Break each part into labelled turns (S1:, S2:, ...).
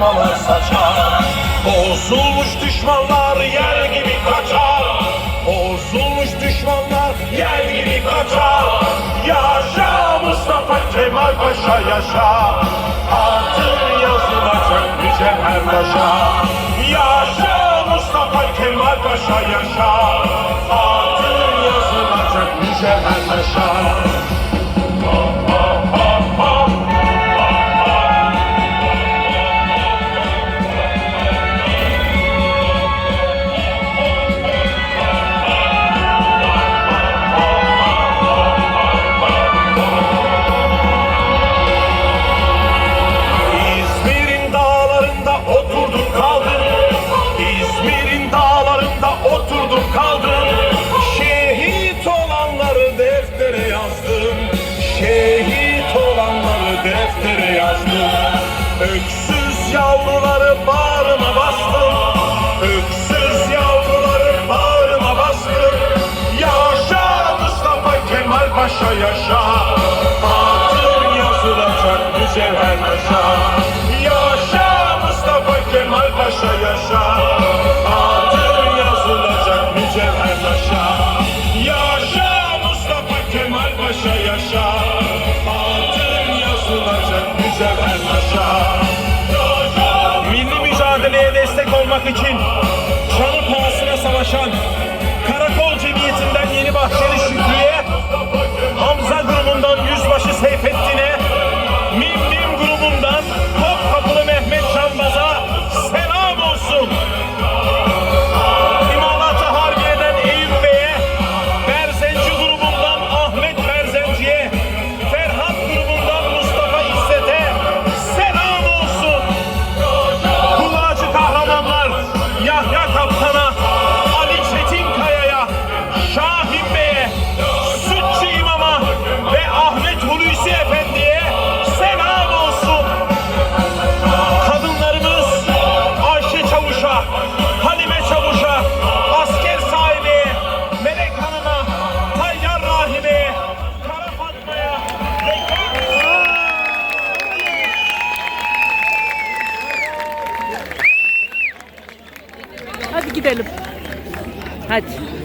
S1: sarmalı saçar Bozulmuş düşmanlar yer gibi kaçar. Bozulmuş düşmanlar yer gibi kaçar. Yaşa Mustafa Kemal Paşa yaşa Adı yazılacak mücevher taşa Yaşa Mustafa Kemal Paşa yaşa bağrıma bastın. Öksüz yaşamak için canı pahasına savaşan
S2: gidelim. Hadi.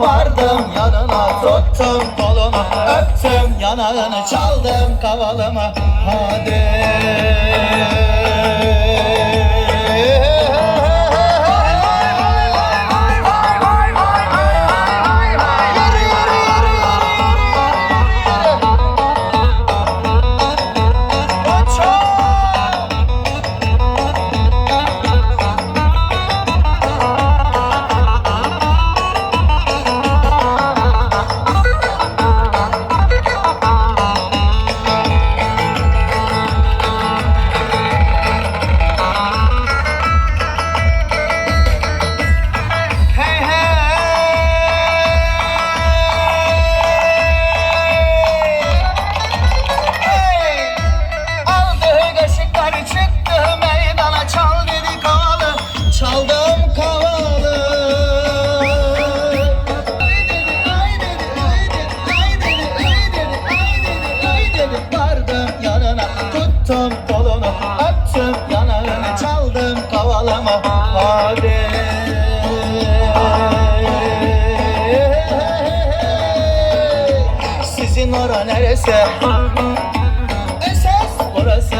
S3: Vardım yanına tuttum koluna Öptüm yanağını çaldım kavalama. Hadi. Burası Esas Burası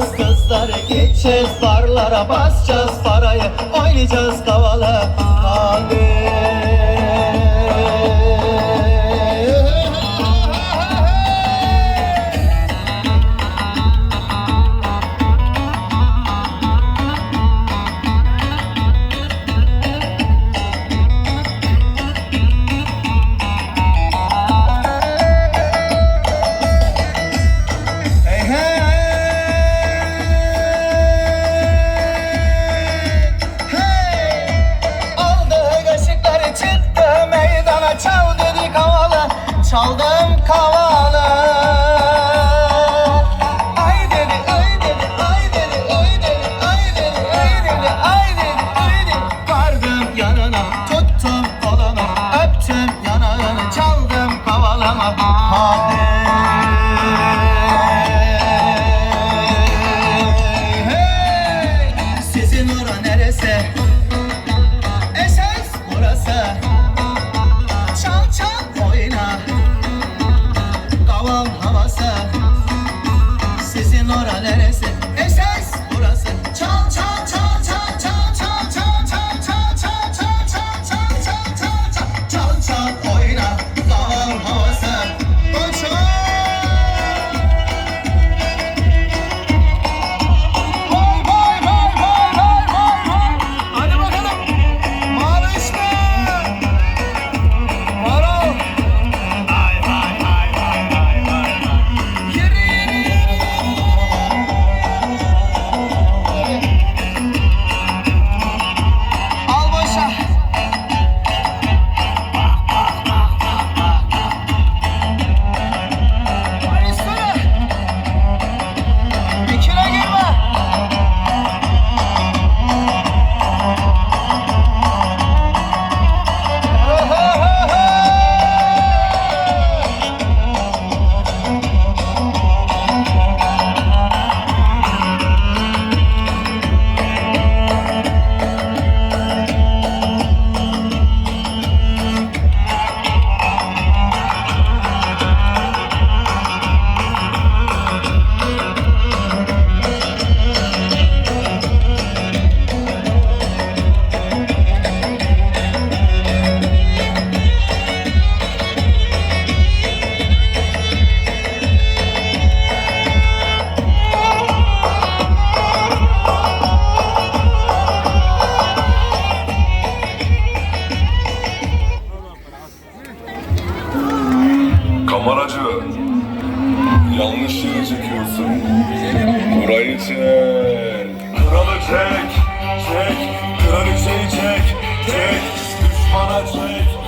S3: Alacağız kızları gideceğiz barlara basacağız parayı Oynayacağız kavala. Hadi.
S4: Kameracı yanlış yere çekiyorsun. Burayı çek. Kralı çek, çek. Kraliçeyi çek, çek. Düşmana çek.